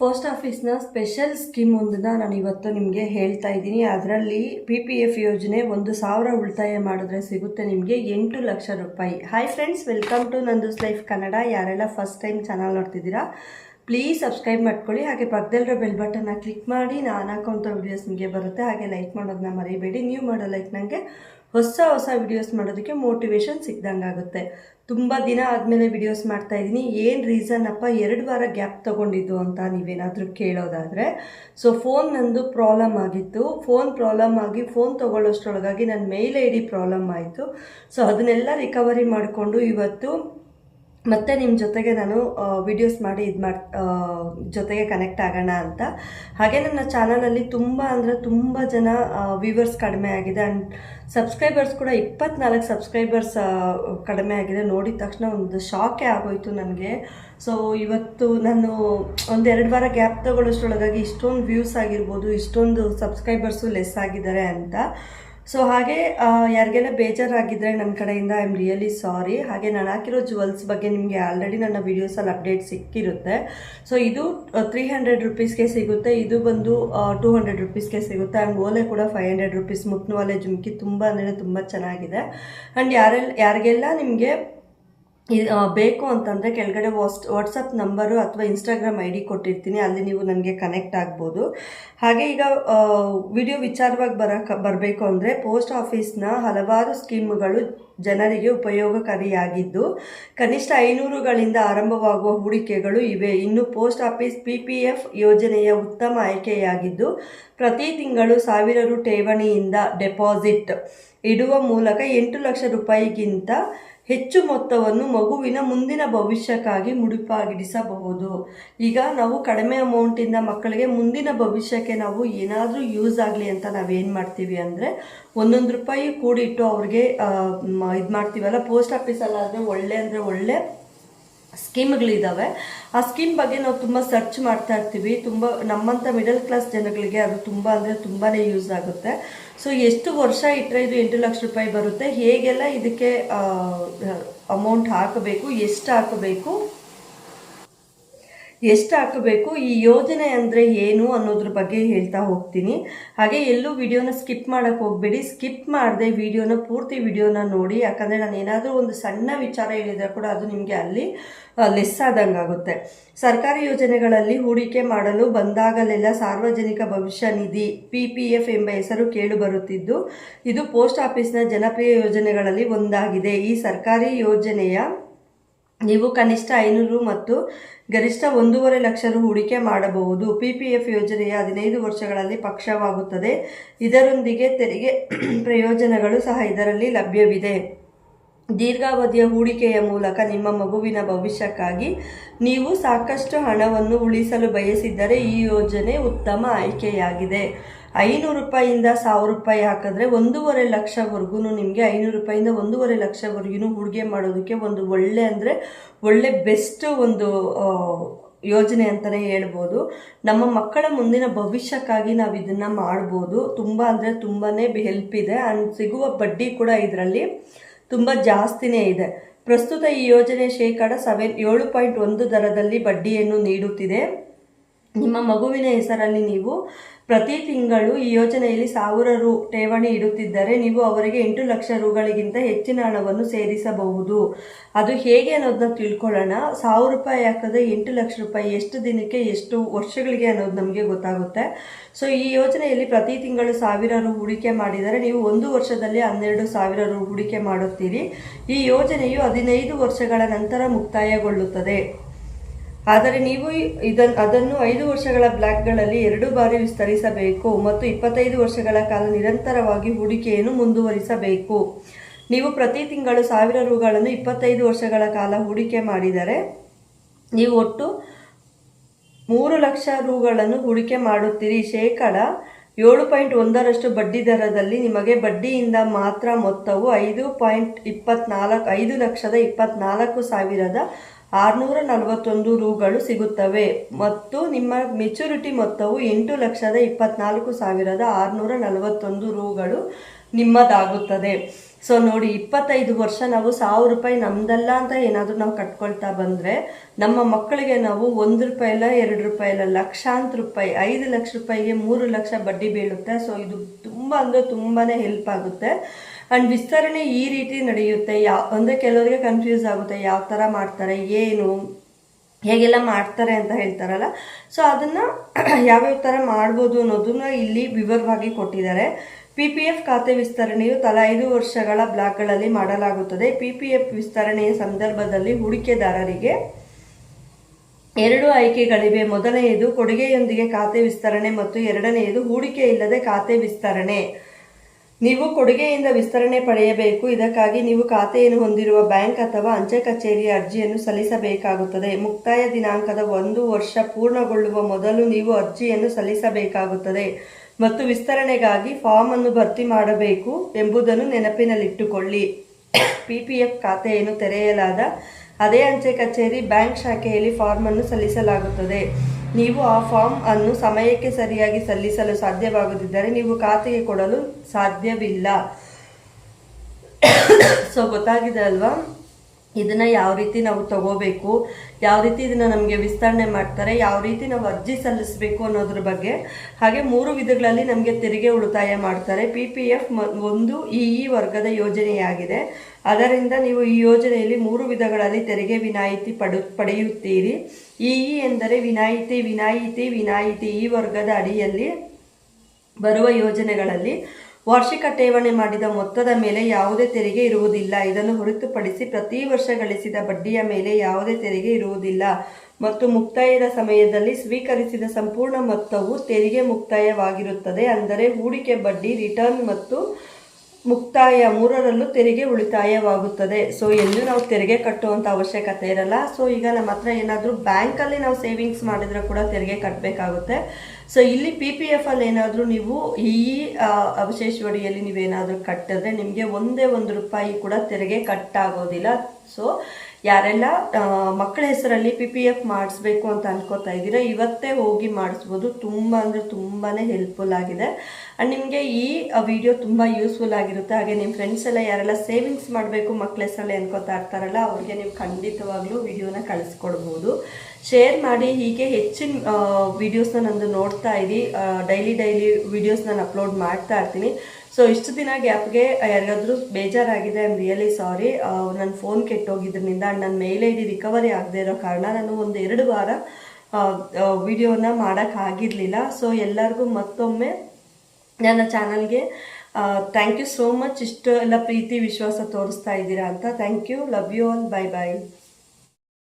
Post ಆಫೀಸ್ನ special scheme ಒಂದನ್ನ ನಾನು ಇವತ್ತು ನಿಮಗೆ ಹೇಳ್ತಾ ಇದ್ದೀನಿ. ಅದರಲ್ಲಿ ಪಿ ಪಿ ಎಫ್ ಯೋಜನೆ ಒಂದು ಸಾವಿರ ಉಳಿತಾಯ ಮಾಡಿದ್ರೆ ಸಿಗುತ್ತೆ ನಿಮಗೆ ಎಂಟು ಲಕ್ಷ ರೂಪಾಯಿ. Hi friends welcome to Nandu's life Kannada ಯಾರೆಲ್ಲ ಫಸ್ಟ್ ಟೈಮ್ ಚಾನಲ್ ನೋಡ್ತಿದ್ದೀರಾ ಪ್ಲೀಸ್ ಸಬ್ಸ್ಕ್ರೈಬ್ ಮಾಡ್ಕೊಳ್ಳಿ. ಹಾಗೆ ಪಕ್ಕದಲ್ಲಿರೋ ಬೆಲ್ ಬಟನ್ನ ಕ್ಲಿಕ್ ಮಾಡಿ. ನಾನು ಹಾಕೋಂಥ ವಿಡಿಯೋಸ್ ನಿಮಗೆ ಬರುತ್ತೆ. ಹಾಗೆ ಲೈಕ್ ಮಾಡೋದನ್ನ ಮರಿಬೇಡಿ. ನೀವು ಮಾಡೋ ಲೈಕ್ ನನಗೆ ಹೊಸ ಹೊಸ ವಿಡಿಯೋಸ್ ಮಾಡೋದಕ್ಕೆ ಮೋಟಿವೇಶನ್ ಸಿಕ್ದಂಗೆ ಆಗುತ್ತೆ ತುಂಬ ದಿನ ಆದಮೇಲೆ ವಿಡಿಯೋಸ್ ಮಾಡ್ತಾ ಇದ್ದೀನಿ. ಏನು ರೀಸನ್ ಅಪ್ಪ ಎರಡು ವಾರ ಗ್ಯಾಪ್ ತೊಗೊಂಡಿದ್ದು ಅಂತ ನೀವೇನಾದರೂ ಕೇಳೋದಾದರೆ ಸೊ ಫೋನ್ ನಂದು ಪ್ರಾಬ್ಲಮ್ ಆಗಿತ್ತು. ಫೋನ್ ಪ್ರಾಬ್ಲಮ್ ಆಗಿ ಫೋನ್ ತೊಗೊಳ್ಳೋಷ್ಟ್ರೊಳಗಾಗಿ ನನ್ನ ಮೇಲ್ ಐ ಡಿ ಪ್ರಾಬ್ಲಮ್ ಆಯಿತು. ಸೊ ಅದನ್ನೆಲ್ಲ ರಿಕವರಿ ಮಾಡಿಕೊಂಡು ಇವತ್ತು ಮತ್ತೆ ನಿಮ್ಮ ಜೊತೆಗೆ ನಾನು ವಿಡಿಯೋಸ್ ಮಾಡಿ ಇದು ಮಾಡಿ ಜೊತೆಗೆ ಕನೆಕ್ಟ್ ಆಗೋಣ ಅಂತ. ಹಾಗೆ ನನ್ನ ಚಾನಲಲ್ಲಿ ತುಂಬ ಅಂದರೆ ತುಂಬ ಜನ ವ್ಯೂವರ್ಸ್ ಕಡಿಮೆ ಆಗಿದೆ. ಆ್ಯಂಡ್ ಸಬ್ಸ್ಕ್ರೈಬರ್ಸ್ ಕೂಡ ಇಪ್ಪತ್ನಾಲ್ಕು ಸಬ್ಸ್ಕ್ರೈಬರ್ಸ್ ಕಡಿಮೆ ಆಗಿದೆ. ನೋಡಿದ ತಕ್ಷಣ ಒಂದು ಶಾಕೇ ಆಗೋಯ್ತು ನನಗೆ. ಸೊ ಇವತ್ತು ನಾನು ಒಂದೆರಡು ವಾರ ಗ್ಯಾಪ್ ತಗೊಳ್ಳೋಷ್ಟರೊಳಗಾಗಿ ಇಷ್ಟೊಂದು ವ್ಯೂಸ್ ಆಗಿರ್ಬೋದು, ಇಷ್ಟೊಂದು ಸಬ್ಸ್ಕ್ರೈಬರ್ಸು ಲೆಸ್ ಆಗಿದ್ದಾರೆ ಅಂತ. ಸೊ ಹಾಗೆ ಯಾರಿಗೆಲ್ಲ ಬೇಜಾರಾಗಿದ್ದರೆ ನನ್ನ ಕಡೆಯಿಂದ ಐ ಆಮ್ ರಿಯಲಿ ಸಾರಿ ಹಾಗೆ ನಾನು ಹಾಕಿರೋ ಜುವೆಲ್ಸ್ ಬಗ್ಗೆ ನಿಮಗೆ ಆಲ್ರೆಡಿ ನನ್ನ ವೀಡಿಯೋಸಲ್ಲಿ ಅಪ್ಡೇಟ್ ಸಿಕ್ಕಿರುತ್ತೆ. ಸೊ ಇದು ತ್ರೀ ಹಂಡ್ರೆಡ್ ರುಪೀಸ್ಗೆ ಸಿಗುತ್ತೆ. ಇದು ಬಂದು ಟೂ ಹಂಡ್ರೆಡ್ ರುಪೀಸ್ಗೆ ಸಿಗುತ್ತೆ. ಆ್ಯಂಡ್ ಓಲೆ ಕೂಡ ಫೈವ್ ಹಂಡ್ರೆಡ್ ರುಪೀಸ್ ಮುತ್ನುವಾಲೆ ಜುಮ್ಕಿ ತುಂಬ ಅಂದರೆ ತುಂಬ ಚೆನ್ನಾಗಿದೆ. ಆ್ಯಂಡ್ ಯಾರೆಲ್ಲ ಯಾರಿಗೆಲ್ಲ ನಿಮಗೆ ಬೇಕು ಅಂತಂದರೆ ಕೆಳಗಡೆ ವಾಟ್ಸ್, ವಾಟ್ಸಪ್ ನಂಬರು ಅಥವಾ ಇನ್ಸ್ಟಾಗ್ರಾಮ್ ಐ ಡಿ ಕೊಟ್ಟಿರ್ತೀನಿ, ಅಲ್ಲಿ ನೀವು ನನಗೆ ಕನೆಕ್ಟ್ ಆಗ್ಬೋದು. ಹಾಗೆ ಈಗ ವಿಡಿಯೋ ವಿಚಾರವಾಗಿ ಬರಕ್ಕೆ ಬರಬೇಕು ಅಂದರೆ ಪೋಸ್ಟ್ ಆಫೀಸ್ನ ಹಲವಾರು ಸ್ಕೀಮ್ಗಳು ಜನರಿಗೆ ಉಪಯೋಗಕಾರಿಯಾಗಿದ್ದು, ಕನಿಷ್ಠ ಐನೂರುಗಳಿಂದ ಆರಂಭವಾಗುವ ಹೂಡಿಕೆಗಳು ಇವೆ. ಇನ್ನು post office P P F ಯೋಜನೆಯ ಉತ್ತಮ ಆಯ್ಕೆಯಾಗಿದ್ದು, ಪ್ರತಿ ತಿಂಗಳು ಸಾವಿರ ರು ಠೇವಣಿಯಿಂದ ಡೆಪಾಸಿಟ್ ಇಡುವ ಮೂಲಕ ಎಂಟು ಲಕ್ಷ ರೂಪಾಯಿಗಿಂತ ಹೆಚ್ಚು ಮೊತ್ತವನ್ನು ಮಗುವಿನ ಮುಂದಿನ ಭವಿಷ್ಯಕ್ಕಾಗಿ ಮುಡಿಪಾಗಿಡಿಸಬಹುದು. ಈಗ ನಾವು ಕಡಿಮೆ ಅಮೌಂಟಿಂದ ಮಕ್ಕಳಿಗೆ ಮುಂದಿನ ಭವಿಷ್ಯಕ್ಕೆ ನಾವು ಏನಾದರೂ ಯೂಸ್ ಆಗಲಿ ಅಂತ ನಾವೇನು ಮಾಡ್ತೀವಿ ಅಂದರೆ ಒಂದೊಂದು ರೂಪಾಯಿ ಕೂಡಿಟ್ಟು ಅವ್ರಿಗೆ ಇದು ಮಾಡ್ತೀವಲ್ಲ ಪೋಸ್ಟ್ ಆಫೀಸಲ್ಲಾದರೆ ಒಳ್ಳೆ ಅಂದರೆ ಒಳ್ಳೆ ಸ್ಕೀಮ್ಗಳಿದ್ದಾವೆ ಆ ಸ್ಕೀಮ್ ಬಗ್ಗೆ ನಾವು ತುಂಬ ಸರ್ಚ್ ಮಾಡ್ತಾ ಇರ್ತೀವಿ. ತುಂಬ ನಮ್ಮಂಥ ಮಿಡಲ್ ಕ್ಲಾಸ್ ಜನಗಳಿಗೆ ಅದು ತುಂಬ ಅಂದರೆ ತುಂಬಾ ಯೂಸ್ ಆಗುತ್ತೆ. ಸೊ, ಎಷ್ಟು ವರ್ಷ ಇಟ್ಟರೆ ಇದು ಎಂಟು ಲಕ್ಷ ರೂಪಾಯಿ ಬರುತ್ತೆ? ಹೇಗೆಲ್ಲ ಇದಕ್ಕೆ ಅಮೌಂಟ್ ಹಾಕಬೇಕು? ಎಷ್ಟು ಹಾಕಬೇಕು? ಎಷ್ಟು ಹಾಕಬೇಕು ಈ ಯೋಜನೆ ಅಂದರೆ ಏನು ಅನ್ನೋದ್ರ ಬಗ್ಗೆ ಹೇಳ್ತಾ ಹೋಗ್ತೀನಿ. ಹಾಗೆ ಎಲ್ಲೂ ವಿಡಿಯೋನ ಸ್ಕಿಪ್ ಮಾಡೋಕ್ಕೆ ಹೋಗಬೇಡಿ. ಸ್ಕಿಪ್ ಮಾಡದೆ ವಿಡಿಯೋನ, ಪೂರ್ತಿ ವಿಡಿಯೋನ ನೋಡಿ. ಯಾಕಂದರೆ ನಾನು ಏನಾದರೂ ಒಂದು ಸಣ್ಣ ವಿಚಾರ ಹೇಳಿದರೆ ಕೂಡ ಅದು ನಿಮಗೆ ಅಲ್ಲಿ ಲೆಸ್ ಆದಂಗೆ ಆಗುತ್ತೆ. ಸರ್ಕಾರಿ ಯೋಜನೆಗಳಲ್ಲಿ ಹೂಡಿಕೆ ಮಾಡಲು ಬಂದಾಗಲೆಲ್ಲ ಸಾರ್ವಜನಿಕ ಭವಿಷ್ಯ ನಿಧಿ ಪಿ ಪಿ ಎಫ್ ಎಂಬ ಹೆಸರು ಕೇಳಿಬರುತ್ತಿದ್ದು ಇದು ಪೋಸ್ಟ್ ಆಫೀಸ್ನ ಜನಪ್ರಿಯ ಯೋಜನೆಗಳಲ್ಲಿ ಒಂದಾಗಿದೆ. ಈ ಸರ್ಕಾರಿ ಯೋಜನೆಯ ನೀವು ಕನಿಷ್ಠ ಐನೂರು ಮತ್ತು ಗರಿಷ್ಠ ಒಂದೂವರೆ ಲಕ್ಷ ರು ಹೂಡಿಕೆ ಮಾಡಬಹುದು. ಪಿ ಪಿ ಎಫ್ ಯೋಜನೆಯ ಹದಿನೈದು ವರ್ಷಗಳಲ್ಲಿ ಪಕ್ಷವಾಗುತ್ತದೆ. ಇದರೊಂದಿಗೆ ತೆರಿಗೆ ಪ್ರಯೋಜನಗಳು ಸಹ ಇದರಲ್ಲಿ ಲಭ್ಯವಿದೆ. ದೀರ್ಘಾವಧಿಯ ಹೂಡಿಕೆಯ ಮೂಲಕ ನಿಮ್ಮ ಮಗುವಿನ ಭವಿಷ್ಯಕ್ಕಾಗಿ ನೀವು ಸಾಕಷ್ಟು ಹಣವನ್ನು ಉಳಿಸಲು ಬಯಸಿದ್ದರೆ ಈ ಯೋಜನೆ ಉತ್ತಮ ಆಯ್ಕೆಯಾಗಿದೆ. ಐನೂರು ರೂಪಾಯಿಂದ ಸಾವಿರ ರೂಪಾಯಿ ಹಾಕಿದ್ರೆ ಒಂದೂವರೆ ಲಕ್ಷವರೆಗೂ ನಿಮಗೆ ಐನೂರು ರೂಪಾಯಿಂದ ಒಂದೂವರೆ ಲಕ್ಷವರೆಗೂ ಹೂಡಿಕೆ ಮಾಡೋದಕ್ಕೆ ಒಂದು ಒಳ್ಳೆ ಅಂದರೆ ಒಳ್ಳೆ ಬೆಸ್ಟ್ ಒಂದು ಯೋಜನೆ ಅಂತಲೇ ಹೇಳ್ಬೋದು. ನಮ್ಮ ಮಕ್ಕಳ ಮುಂದಿನ ಭವಿಷ್ಯಕ್ಕಾಗಿ ನಾವು ಇದನ್ನು ಮಾಡ್ಬೋದು. ತುಂಬ ಅಂದರೆ ತುಂಬಾ ಹೆಲ್ಪ್ ಇದೆ. ಆ್ಯಂಡ್ ಸಿಗುವ ಬಡ್ಡಿ ಕೂಡ ಇದರಲ್ಲಿ ತುಂಬ ಜಾಸ್ತಿನೇ ಇದೆ. ಪ್ರಸ್ತುತ ಈ ಯೋಜನೆ ಶೇಕಡ ಸೆವೆನ್ ಏಳು ಪಾಯಿಂಟ್ ಒಂದು ದರದಲ್ಲಿ ಬಡ್ಡಿಯನ್ನು ನೀಡುತ್ತಿದೆ. ನಿಮ್ಮ ಮಗುವಿನ ಹೆಸರಲ್ಲಿ ನೀವು ಪ್ರತಿ ತಿಂಗಳು ಈ ಯೋಜನೆಯಲ್ಲಿ ಸಾವಿರ ರು ಠೇವಣಿ ಇಡುತ್ತಿದ್ದರೆ ನೀವು ಅವರಿಗೆ ಎಂಟು ಲಕ್ಷ ರುಗಳಿಗಿಂತ ಹೆಚ್ಚಿನ ಹಣವನ್ನು ಸೇರಿಸಬಹುದು. ಅದು ಹೇಗೆ ಅನ್ನೋದನ್ನ ತಿಳ್ಕೊಳ್ಳೋಣ. ಸಾವಿರ ರೂಪಾಯಿ ಹಾಕಿದ್ರೆ ಎಂಟು ಲಕ್ಷ ರೂಪಾಯಿ. ಎಷ್ಟು ದಿನಕ್ಕೆ, ಎಷ್ಟು ವರ್ಷಗಳಿಗೆ ಅನ್ನೋದು ನಮಗೆ ಗೊತ್ತಾಗುತ್ತೆ. ಸೊ ಈ ಯೋಜನೆಯಲ್ಲಿ ಪ್ರತಿ ತಿಂಗಳು ಸಾವಿರ ರು ಹೂಡಿಕೆ ಮಾಡಿದರೆ ನೀವು ಒಂದು ವರ್ಷದಲ್ಲಿ ಹನ್ನೆರಡು ಸಾವಿರ ರು ಹೂಡಿಕೆ ಮಾಡುತ್ತೀರಿ. ಈ ಯೋಜನೆಯು ಹದಿನೈದು ವರ್ಷಗಳ ನಂತರ ಮುಕ್ತಾಯಗೊಳ್ಳುತ್ತದೆ. ಆದರೆ ನೀವು ಇದನ್ನು ಅದನ್ನು ಐದು ವರ್ಷಗಳ ಬ್ಲಾಕ್ಗಳಲ್ಲಿ ಎರಡು ಬಾರಿ ವಿಸ್ತರಿಸಬೇಕು ಮತ್ತು ಇಪ್ಪತ್ತೈದು ವರ್ಷಗಳ ಕಾಲ ನಿರಂತರವಾಗಿ ಹೂಡಿಕೆಯನ್ನು ಮುಂದುವರಿಸಬೇಕು. ನೀವು ಪ್ರತಿ ತಿಂಗಳು ಸಾವಿರ ರೂಗಳನ್ನು ಇಪ್ಪತ್ತೈದು ವರ್ಷಗಳ ಕಾಲ ಹೂಡಿಕೆ ಮಾಡಿದರೆ ನೀವು ಒಟ್ಟು ಮೂರು ಲಕ್ಷ ರುಗಳನ್ನು ಹೂಡಿಕೆ ಮಾಡುತ್ತೀರಿ. ಶೇಕಡ ಏಳು ಪಾಯಿಂಟ್ ಒಂದರಷ್ಟು ಬಡ್ಡಿ ದರದಲ್ಲಿ ನಿಮಗೆ ಬಡ್ಡಿಯಿಂದ ಮಾತ್ರ ಮೊತ್ತವು ಐದು ಪಾಯಿಂಟ್ ಇಪ್ಪತ್ನಾಲ್ಕು ಐದು ಲಕ್ಷದ ಇಪ್ಪತ್ನಾಲ್ಕು ಸಾವಿರದ ಆರುನೂರ ನಲವತ್ತೊಂದು ರೂಗಳು ಸಿಗುತ್ತವೆ. ಮತ್ತು ನಿಮ್ಮ ಮೆಚುರಿಟಿ ಮೊತ್ತವು ಎಂಟು ಲಕ್ಷದ ಇಪ್ಪತ್ನಾಲ್ಕು ಸಾವಿರದ ಆರುನೂರ ನಲವತ್ತೊಂದು ರೂಗಳು ನಿಮ್ಮದಾಗುತ್ತದೆ. ಸೊ ನೋಡಿ, ಇಪ್ಪತ್ತೈದು ವರ್ಷ ನಾವು ಸಾವಿರ ರೂಪಾಯಿ ನಮ್ದಲ್ಲ ಅಂತ ಏನಾದರೂ ನಾವು ಕಟ್ಕೊಳ್ತಾ ಬಂದರೆ, ನಮ್ಮ ಮಕ್ಕಳಿಗೆ ನಾವು ಒಂದು ರೂಪಾಯಿ ಇಲ್ಲ ಎರಡು ರೂಪಾಯಿ ಇಲ್ಲ ಲಕ್ಷಾಂತರ ರೂಪಾಯಿ, ಐದು ಲಕ್ಷ ರೂಪಾಯಿಗೆ ಮೂರು ಲಕ್ಷ ಬಡ್ಡಿ ಬೀಳುತ್ತೆ. ಸೊ ಇದು ತುಂಬ ಅಂದರೆ ತುಂಬಾ ಹೆಲ್ಪ್ ಆಗುತ್ತೆ. ಆ್ಯಂಡ್ ವಿಸ್ತರಣೆ ಈ ರೀತಿ ನಡೆಯುತ್ತೆ. ಯಾವ ಅಂದರೆ ಕೆಲವರಿಗೆ ಕನ್ಫ್ಯೂಸ್ ಆಗುತ್ತೆ, ಯಾವ ಥರ ಮಾಡ್ತಾರೆ, ಏನು, ಹೇಗೆಲ್ಲ ಮಾಡ್ತಾರೆ ಅಂತ ಹೇಳ್ತಾರಲ್ಲ. ಸೊ ಅದನ್ನು ಯಾವ್ಯಾವ ಥರ ಮಾಡ್ಬೋದು ಅನ್ನೋದನ್ನ ಇಲ್ಲಿ ವಿವರವಾಗಿ ಕೊಟ್ಟಿದ್ದಾರೆ. ಪಿ ಪಿ ಎಫ್ ಖಾತೆ ವಿಸ್ತರಣೆಯು ತಲಾ ಐದು ವರ್ಷಗಳ ಬ್ಲಾಕ್ಗಳಲ್ಲಿ ಮಾಡಲಾಗುತ್ತದೆ. ಪಿ ಪಿ ಎಫ್ ವಿಸ್ತರಣೆಯ ಸಂದರ್ಭದಲ್ಲಿ ಹೂಡಿಕೆದಾರರಿಗೆ ಎರಡು ಆಯ್ಕೆಗಳಿವೆ. ಮೊದಲನೆಯದು ಕೊಡುಗೆಯೊಂದಿಗೆ ಖಾತೆ ವಿಸ್ತರಣೆ ಮತ್ತು ಎರಡನೆಯದು ಹೂಡಿಕೆ ಇಲ್ಲದೆ ಖಾತೆ ವಿಸ್ತರಣೆ. ನೀವು ಕೊಡುಗೆಯಿಂದ ವಿಸ್ತರಣೆ ಪಡೆಯಬೇಕು. ಇದಕ್ಕಾಗಿ ನೀವು ಖಾತೆಯನ್ನು ಹೊಂದಿರುವ ಬ್ಯಾಂಕ್ ಅಥವಾ ಅಂಚೆ ಕಚೇರಿಯ ಅರ್ಜಿಯನ್ನು ಸಲ್ಲಿಸಬೇಕಾಗುತ್ತದೆ. ಮುಕ್ತಾಯ ದಿನಾಂಕದ ಒಂದು ವರ್ಷ ಪೂರ್ಣಗೊಳ್ಳುವ ಮೊದಲು ನೀವು ಅರ್ಜಿಯನ್ನು ಸಲ್ಲಿಸಬೇಕಾಗುತ್ತದೆ ಮತ್ತು ವಿಸ್ತರಣೆಗಾಗಿ ಫಾರ್ಮ್ ಅನ್ನು ಭರ್ತಿ ಮಾಡಬೇಕು ಎಂಬುದನ್ನು ನೆನಪಿನಲ್ಲಿಟ್ಟುಕೊಳ್ಳಿ. ಪಿ ಪಿ ಎಫ್ ಖಾತೆಯನ್ನು ತೆರೆಯಲಾದ ಅದೇ ಅಂಚೆ ಕಚೇರಿ ಬ್ಯಾಂಕ್ ಶಾಖೆಯಲ್ಲಿ ಫಾರ್ಮ್ ಅನ್ನು ಸಲ್ಲಿಸಲಾಗುತ್ತದೆ. ನೀವು ಆ ಫಾರ್ಮ್ ಅನ್ನು ಸಮಯಕ್ಕೆ ಸರಿಯಾಗಿ ಸಲ್ಲಿಸಲು ಸಾಧ್ಯವಾಗದಿದ್ದರೆ ನೀವು ಖಾತೆಗೆ ಕೊಡಲು ಸಾಧ್ಯವಿಲ್ಲ. ಸೊ ಗೊತ್ತಾಗಿದೆ ಅಲ್ವಾ? ಇದನ್ನ ಯಾವ ರೀತಿ ನಾವು ತಗೋಬೇಕು, ಯಾವ ರೀತಿ ಇದನ್ನ ನಮಗೆ ವಿಸ್ತರಣೆ ಮಾಡ್ತಾರೆ, ಯಾವ ರೀತಿ ನಾವು ಅರ್ಜಿ ಸಲ್ಲಿಸಬೇಕು ಅನ್ನೋದ್ರ ಬಗ್ಗೆ ಹಾಗೆ ಮೂರು ವಿಧಗಳಲ್ಲಿ ನಮಗೆ ತೆರಿಗೆ ಉಳಿತಾಯ ಮಾಡ್ತಾರೆ. ಪಿ ಪಿ ಎಫ್ ಒಂದು ಇ ಇ ವರ್ಗದ ಯೋಜನೆಯಾಗಿದೆ. ಅದರಿಂದ ನೀವು ಈ ಯೋಜನೆಯಲ್ಲಿ ಮೂರು ವಿಧಗಳಲ್ಲಿ ತೆರಿಗೆ ವಿನಾಯಿತಿ ಪಡು, ಪಡೆಯುತ್ತೀರಿ. ಇ ಇ ಎಂದರೆ ವಿನಾಯಿತಿ ವಿನಾಯಿತಿ ವಿನಾಯಿತಿ ಈ ವರ್ಗದ ಅಡಿಯಲ್ಲಿ ಬರುವ ಯೋಜನೆಗಳಲ್ಲಿ ವಾರ್ಷಿಕ ಠೇವಣಿ ಮಾಡಿದ ಮೊತ್ತದ ಮೇಲೆ ಯಾವುದೇ ತೆರಿಗೆ ಇರುವುದಿಲ್ಲ. ಇದನ್ನು ಹೊರತುಪಡಿಸಿ ಪ್ರತಿ ವರ್ಷ ಗಳಿಸಿದ ಬಡ್ಡಿಯ ಮೇಲೆ ಯಾವುದೇ ತೆರಿಗೆ ಇರುವುದಿಲ್ಲ. ಮತ್ತು ಮುಕ್ತಾಯದ ಸಮಯದಲ್ಲಿ ಸ್ವೀಕರಿಸಿದ ಸಂಪೂರ್ಣ ಮೊತ್ತವು ತೆರಿಗೆ ಮುಕ್ತಾಯವಾಗಿರುತ್ತದೆ. ಅಂದರೆ ಹೂಡಿಕೆ ಬಡ್ಡಿ, ರಿಟರ್ನ್ ಮತ್ತು ಮುಕ್ತಾಯ ಮೂರರಲ್ಲೂ ತೆರಿಗೆ ಉಳಿತಾಯವಾಗುತ್ತದೆ. ಸೊ ಎಲ್ಲೂ ನಾವು ತೆರಿಗೆ ಕಟ್ಟುವಂಥ ಅವಶ್ಯಕತೆ ಇರಲ್ಲ. ಸೊ ಈಗ ನಮ್ಮ ಹತ್ರ ಏನಾದರೂ ಬ್ಯಾಂಕಲ್ಲಿ ನಾವು ಸೇವಿಂಗ್ಸ್ ಮಾಡಿದರೆ ಕೂಡ ತೆರಿಗೆ ಕಟ್ಟಬೇಕಾಗುತ್ತೆ ಸೊ ಇಲ್ಲಿ ಪಿ ಪಿ ಎಫ್ ಅಲ್ಲಿ ಏನಾದರೂ ನೀವು ಈ ಅವಶೇಷವಡಿಯಲ್ಲಿ ನೀವೇನಾದರೂ ಕಟ್ಟಿದ್ರೆ ನಿಮಗೆ ಒಂದೇ ಒಂದು ರೂಪಾಯಿ ಕೂಡ ತೆರಿಗೆ ಕಟ್ಟಾಗೋದಿಲ್ಲ. ಸೊ ಯಾರೆಲ್ಲ ಮಕ್ಕಳ ಹೆಸರಲ್ಲಿ ಪಿ ಪಿ ಎಫ್ ಮಾಡಿಸ್ಬೇಕು ಅಂತ ಅನ್ಕೋತಾ ಇದ್ದೀರಾ, ಇವತ್ತೇ ಹೋಗಿ ಮಾಡಿಸ್ಬೋದು. ತುಂಬ ಅಂದರೆ ತುಂಬಾ ಹೆಲ್ಪ್ಫುಲ್ ಆಗಿದೆ. ಆ್ಯಂಡ್ ನಿಮಗೆ ಈ ವಿಡಿಯೋ ತುಂಬ ಯೂಸ್ಫುಲ್ ಆಗಿರುತ್ತೆ. ಹಾಗೆ ನಿಮ್ಮ ಫ್ರೆಂಡ್ಸ್ ಎಲ್ಲ ಯಾರೆಲ್ಲ ಸೇವಿಂಗ್ಸ್ ಮಾಡಬೇಕು ಮಕ್ಕಳ ಹೆಸರಲ್ಲಿ ಅನ್ಕೋತಾ ಇರ್ತಾರಲ್ಲ, ಅವ್ರಿಗೆ ನೀವು ಖಂಡಿತವಾಗ್ಲೂ ವಿಡಿಯೋನ ಕಳಿಸ್ಕೊಡ್ಬೋದು. ಶೇರ್ ಮಾಡಿ, ಹೀಗೆ ಹೆಚ್ಚಿನ ವಿಡಿಯೋಸ್ನ ನಂದು ನೋಡ್ತಾ ಇರಿ. ಡೈಲಿ ಡೈಲಿ ವಿಡಿಯೋಸ್ ನಾನು ಅಪ್ಲೋಡ್ ಮಾಡ್ತಾ ಇರ್ತೀನಿ. ಸೊ ಇಷ್ಟು ದಿನ ಗ್ಯಾಪ್ಗೆ ಯಾರಿಗಾದ್ರೂ ಬೇಜಾರಾಗಿದೆ ಐ ಆಮ್ ರಿಯಲಿ ಸಾರಿ ನನ್ನ ಫೋನ್ ಕೆಟ್ಟೋಗಿದ್ರಿಂದ ನನ್ನ ಮೇಲ್ ಐ ರಿಕವರಿ ಆಗದೆ ಇರೋ ಕಾರಣ ನಾನು ಒಂದು ಎರಡು ವಾರ ವಿಡಿಯೋನ ಮಾಡೋಕ್ಕಾಗಿರಲಿಲ್ಲ ಸೊ ಎಲ್ಲರಿಗೂ ಮತ್ತೊಮ್ಮೆ ನನ್ನ ಚಾನಲ್ಗೆ ಥ್ಯಾಂಕ್ ಯು ಸೋ ಮಚ್ ಇಷ್ಟು ಎಲ್ಲ ಪ್ರೀತಿ, ವಿಶ್ವಾಸ ತೋರಿಸ್ತಾ ಇದ್ದೀರಾ ಅಂತ. Thank you love you all bye bye